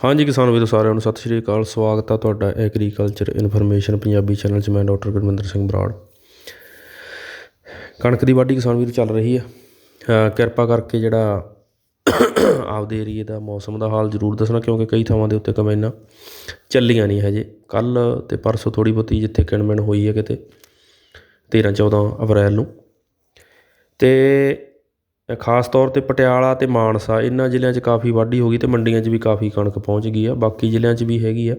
ਹਾਂਜੀ ਕਿਸਾਨ ਵੀਰੋ, ਸਾਰਿਆਂ ਨੂੰ ਸਤਿ ਸ਼੍ਰੀ ਅਕਾਲ। ਸਵਾਗਤ ਆ ਤੁਹਾਡਾ ਐਗਰੀਕਲਚਰ ਇਨਫੋਰਮੇਸ਼ਨ ਪੰਜਾਬੀ ਚੈਨਲ 'ਚ। ਮੈਂ ਡਾਕਟਰ ਗੁਰਮਿੰਦਰ ਸਿੰਘ ਬਰਾੜ। ਕਣਕ ਦੀ ਵਾਢੀ ਕਿਸਾਨ ਵੀਰ ਚੱਲ ਰਹੀ ਆ। ਕਿਰਪਾ ਕਰਕੇ ਜਿਹੜਾ ਆਪਦੇ ਏਰੀਏ ਦਾ ਮੌਸਮ ਦਾ ਹਾਲ ਜ਼ਰੂਰ ਦੱਸਣਾ, ਕਿਉਂਕਿ ਕਈ ਥਾਵਾਂ ਦੇ ਉੱਤੇ ਕਮੈਨਾਂ ਚੱਲੀਆਂ ਨਹੀਂ ਹਜੇ। ਕੱਲ ਤੇ ਪਰਸੋਂ ਥੋੜੀ ਬਹੁਤੀ ਜਿੱਥੇ ਕਿਣਮਿਣ ਹੋਈ ਹੈ ਕਿਤੇ 13 14 ਅਪ੍ਰੈਲ ਨੂੰ। ਤੇ ਖਾਸ ਤੌਰ ਤੇ ਪਟਿਆਲਾ ਅਤੇ ਮਾਨਸਾ, ਇਹਨਾਂ ਜ਼ਿਲ੍ਹਿਆਂ 'ਚ ਕਾਫੀ ਵਾਢੀ ਹੋ ਗਈ ਅਤੇ ਮੰਡੀਆਂ 'ਚ ਵੀ ਕਾਫੀ ਕਣਕ ਪਹੁੰਚ ਗਈ ਆ, ਬਾਕੀ ਜ਼ਿਲ੍ਹਿਆਂ 'ਚ ਵੀ ਹੈਗੀ ਆ।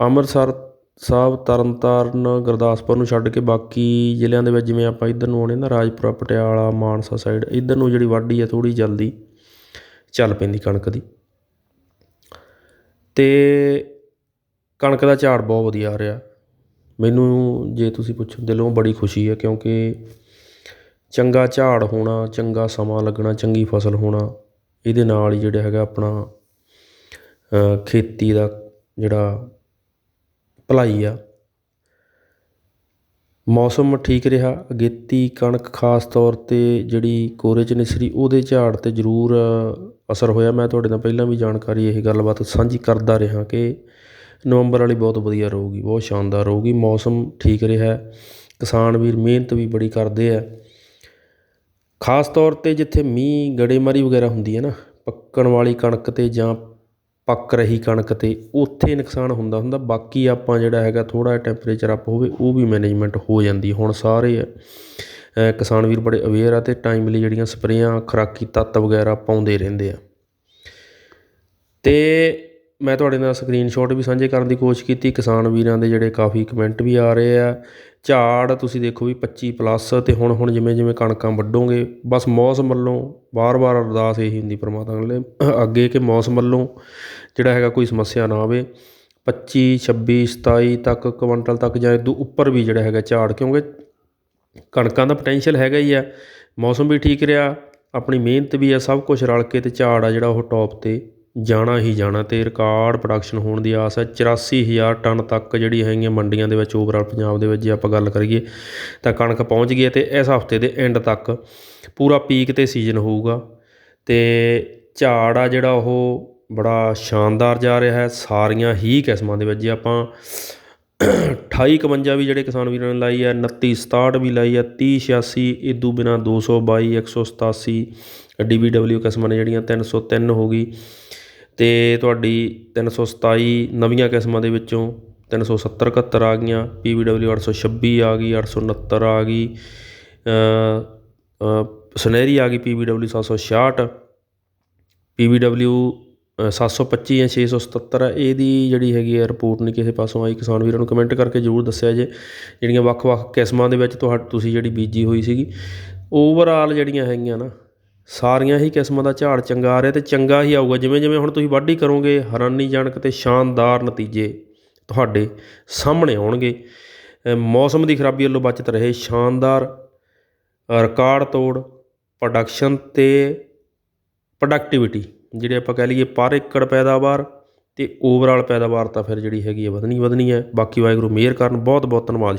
ਅੰਮ੍ਰਿਤਸਰ ਸਾਹਿਬ, ਤਰਨਤਾਰਨ, ਗੁਰਦਾਸਪੁਰ ਨੂੰ ਛੱਡ ਕੇ ਬਾਕੀ ਜ਼ਿਲ੍ਹਿਆਂ ਦੇ ਵਿੱਚ ਜਿਵੇਂ ਆਪਾਂ ਇੱਧਰ ਨੂੰ ਆਉਣੇ ਨਾ, ਰਾਜਪੁਰਾ, ਪਟਿਆਲਾ, ਮਾਨਸਾ ਸਾਈਡ ਇੱਧਰ ਨੂੰ ਜਿਹੜੀ ਵਾਢੀ ਆ ਥੋੜੀ ਜਲਦੀ ਚੱਲ ਪੈਂਦੀ ਕਣਕ ਦੀ। ਤੇ ਕਣਕ ਦਾ ਝਾੜ ਬਹੁਤ ਵਧੀਆ ਆ ਰਿਹਾ। ਮੈਨੂੰ ਜੇ ਤੁਸੀਂ ਪੁੱਛੋ, ਦਿਲੋਂ ਬੜੀ ਖੁਸ਼ੀ ਹੈ ਕਿਉਂਕਿ ਚੰਗਾ ਝਾੜ ਹੋਣਾ, ਚੰਗਾ ਸਮਾਂ ਲੱਗਣਾ, ਚੰਗੀ ਫਸਲ ਹੋਣਾ, ਇਹਦੇ ਨਾਲ ਹੀ ਜਿਹੜਾ ਹੈਗਾ ਆਪਣਾ ਖੇਤੀ ਦਾ ਜਿਹੜਾ ਭਲਾਈ ਆ। ਮੌਸਮ ਠੀਕ ਰਿਹਾ, ਅਗੇਤੀ ਕਣਕ ਖਾਸ ਤੌਰ ਤੇ ਜਿਹੜੀ ਕੋਰੇ ਚ ਨਿਸਰੀ ਉਹਦੇ ਝਾੜ ਤੇ ਜ਼ਰੂਰ ਅਸਰ ਹੋਇਆ। ਮੈਂ ਤੁਹਾਡੇ ਨਾਲ ਪਹਿਲਾਂ ਵੀ ਜਾਣਕਾਰੀ, ਇਹ ਗੱਲਬਾਤ ਸਾਂਝੀ ਕਰਦਾ ਰਿਹਾ ਕਿ ਨਵੰਬਰ ਵਾਲੀ ਬਹੁਤ ਵਧੀਆ ਰਹੂਗੀ, ਬਹੁਤ ਸ਼ਾਨਦਾਰ ਰਹੂਗੀ। ਮੌਸਮ ਠੀਕ ਰਿਹਾ, ਕਿਸਾਨ ਵੀਰ ਮਿਹਨਤ ਵੀ ਬੜੀ ਕਰਦੇ ਆ। ਖਾਸ ਤੌਰ ਤੇ ਜਿੱਥੇ ਮੀਂਹ, ਗੜੇਮਾਰੀ ਵਗੈਰਾ ਹੁੰਦੀ ਹੈ ਨਾ, ਪੱਕਣ ਵਾਲੀ ਕਣਕ ਤੇ ਜਾਂ ਪੱਕ ਰਹੀ ਕਣਕ ਤੇ ਉੱਥੇ ਨੁਕਸਾਨ ਹੁੰਦਾ ਹੁੰਦਾ ਬਾਕੀ ਆਪਾਂ ਜਿਹੜਾ ਹੈਗਾ ਥੋੜ੍ਹਾ ਜਿਹਾ ਟੈਂਪਰੇਚਰ ਅੱਪ ਹੋਵੇ, ਉਹ ਵੀ ਮੈਨੇਜਮੈਂਟ ਹੋ ਜਾਂਦੀ ਹੁਣ ਸਾਰੇ ਕਿਸਾਨ ਵੀਰ ਬੜੇ ਅਵੇਅਰ ਆ ਅਤੇ ਟਾਈਮਲੀ ਜਿਹੜੀਆਂ ਸਪਰੇਆਂ, ਖੁਰਾਕੀ ਤੱਤ ਵਗੈਰਾ ਪਾਉਂਦੇ ਰਹਿੰਦੇ ਆ। ਅਤੇ ਮੈਂ ਤੁਹਾਡੇ ਨਾਲ ਸਕਰੀਨਸ਼ਾਟ ਵੀ ਸਾਂਝੇ ਕਰਨ ਦੀ ਕੋਸ਼ਿਸ਼ ਕੀਤੀ। ਕਿਸਾਨ ਵੀਰਾਂ ਦੇ ਜਿਹੜੇ ਕਾਫੀ ਕਮੈਂਟ ਵੀ ਆ ਰਹੇ ਆ। ਝਾੜ ਤੁਸੀਂ ਦੇਖੋ ਵੀ 25 ਪਲੱਸ ਤੇ ਹੁਣ ਹੁਣ ਜਿਵੇਂ ਜਿਵੇਂ ਕਣਕਾਂ ਵੱਢੋਗੇ। ਬਸ ਮੌਸਮ ਵੱਲੋਂ ਵਾਰ-ਵਾਰ ਅਰਦਾਸ ਇਹੀ ਹੁੰਦੀ ਪ੍ਰਮਾਤਮਾ ਅੱਗੇ ਅੱਗੇ ਕਿ ਮੌਸਮ ਵੱਲੋਂ ਜਿਹੜਾ ਹੈਗਾ ਕੋਈ ਸਮੱਸਿਆ ਨਾ ਆਵੇ। 25 26 27 ਤੱਕ, ਕੁਇੰਟਲ ਤੱਕ ਜਾਂ ਇਦੋਂ ਉੱਪਰ ਵੀ ਜਿਹੜਾ ਹੈਗਾ ਝਾੜ। ਕਿਉਂਕਿ ਕਣਕਾਂ ਦਾ ਪੋਟੈਂਸ਼ੀਅਲ ਹੈਗਾ ਹੀ ਆ। ਮੌਸਮ ਵੀ ਠੀਕ ਰਿਹਾ। ਆਪਣੀ ਮਿਹਨਤ ਵੀ ਆ। ਸਭ ਕੁਝ ਰਲ ਕੇ ਤੇ ਝਾੜ ਆ ਜਿਹੜਾ ਉਹ ਟੌਪ ਤੇ ਜਾਣਾ ਹੀ ਜਾਣਾ ਅਤੇ ਰਿਕਾਰਡ ਪ੍ਰੋਡਕਸ਼ਨ ਹੋਣ ਦੀ ਆਸ ਹੈ। 84000 ਟਨ ਤੱਕ ਜਿਹੜੀ ਹੈਗੀਆਂ ਮੰਡੀਆਂ ਦੇ ਵਿੱਚ ਓਵਰਆਲ ਪੰਜਾਬ ਦੇ ਵਿੱਚ ਜੇ ਆਪਾਂ ਗੱਲ ਕਰੀਏ ਤਾਂ ਕਣਕ ਪਹੁੰਚ ਗਈ ਹੈ ਅਤੇ ਇਸ ਹਫ਼ਤੇ ਦੇ ਐਂਡ ਤੱਕ ਪੂਰਾ ਪੀਕ ਤੇ ਸੀਜ਼ਨ ਹੋਊਗਾ ਅਤੇ ਝਾੜ ਆ ਜਿਹੜਾ ਉਹ ਬੜਾ ਸ਼ਾਨਦਾਰ ਜਾ ਰਿਹਾ ਹੈ। ਸਾਰੀਆਂ ਹੀ ਕਿਸਮਾਂ ਦੇ ਵਿੱਚ ਜੇ ਆਪਾਂ 2851 ਵੀ ਜਿਹੜੇ ਕਿਸਾਨ ਵੀਰਾਂ ਨੇ ਲਾਈ ਹੈ 2967 ਵੀ ਲਾਈ ਹੈ ਤੀਹ ਛਿਆਸੀ ਇਹ ਦੂ ਬਿਨਾਂ ਦੋ ਸੌ ਬਾਈ, ਇੱਕ ਸੌ ਸਤਾਸੀ ਡੀ ਬੀ ਡਬਲਿਊ ਕਿਸਮਾਂ ਨੇ ਜਿਹੜੀਆਂ 303 ਹੋ ਗਈ। ਅਤੇ ਤੁਹਾਡੀ 327 ਨਵੀਆਂ ਕਿਸਮਾਂ ਦੇ ਵਿੱਚੋਂ 370 71 ਆ ਗਈਆਂ ਪੀ ਵੀ ਡਬਲਿਊ ਅੱਠ ਸੌ ਛੱਬੀ ਆ ਗਈ 869 ਆ ਗਈ ਸੁਨਹਿਰੀ ਆ ਗਈ ਪੀ ਬੀ ਡਬਲਿਊ ਸੱਤ ਸੌ ਛਿਆਹਠ ਪੀ ਬੀ ਡਬਲਿਊ ਸੱਤ ਸੌ ਪੱਚੀ ਜਾਂ ਛੇ 677 ਆ, ਇਹਦੀ ਜਿਹੜੀ ਹੈਗੀ ਹੈ ਰਿਪੋਰਟ ਨਹੀਂ ਕਿਸੇ ਪਾਸੋਂ ਆਈ। ਕਿਸਾਨ ਵੀਰਾਂ ਨੂੰ ਕਮੈਂਟ ਕਰਕੇ ਜ਼ਰੂਰ ਦੱਸਿਆ ਜੇ। ਜਿਹੜੀਆਂ ਵੱਖ-ਵੱਖ ਕਿਸਮਾਂ ਦੇ ਵਿੱਚ ਤੁਹਾ, ਤੁਸੀਂ ਜਿਹੜੀ ਬੀਜੀ ਹੋਈ ਸੀਗੀ ਓਵਰਆਲ ਜਿਹੜੀਆਂ ਹੈਗੀਆਂ ਨਾ, ਸਾਰੀਆਂ ਹੀ ਕਿਸਮਾਂ ਦਾ ਝਾੜ ਚੰਗਾ ਆ ਰਿਹਾ ਤੇ ਚੰਗਾ ਹੀ ਆਊਗਾ। ਜਿਵੇਂ ਜਿਵੇਂ ਹੁਣ ਤੁਸੀਂ ਵਾਢੀ ਕਰੋਗੇ ਹੈਰਾਨੀਜਨਕ ਤੇ ਸ਼ਾਨਦਾਰ ਨਤੀਜੇ ਤੁਹਾਡੇ ਸਾਹਮਣੇ ਆਉਣਗੇ। ਮੌਸਮ ਦੀ ਖਰਾਬੀ ਵੱਲੋਂ ਬਚਤ ਰਹੇ ਸ਼ਾਨਦਾਰ ਰਿਕਾਰਡ ਤੋੜ ਪ੍ਰੋਡਕਸ਼ਨ ਤੇ ਪ੍ਰੋਡਕਟਿਵਿਟੀ ਜਿਹੜੇ ਆਪਾਂ ਕਹਿ ਲਈਏ ਪਰ ਏਕੜ ਪੈਦਾਵਾਰ ਅਤੇ ਓਵਰਆਲ ਪੈਦਾਵਾਰ ਤਾਂ ਫਿਰ ਜਿਹੜੀ ਹੈਗੀ ਹੈ ਵਧਣੀ ਵਧਣੀ ਹੈ। ਬਾਕੀ ਵਾਹਿਗੁਰੂ ਮਿਹਰ ਕਰਨ ਬਹੁਤ ਬਹੁਤ ਧੰਨਵਾਦ।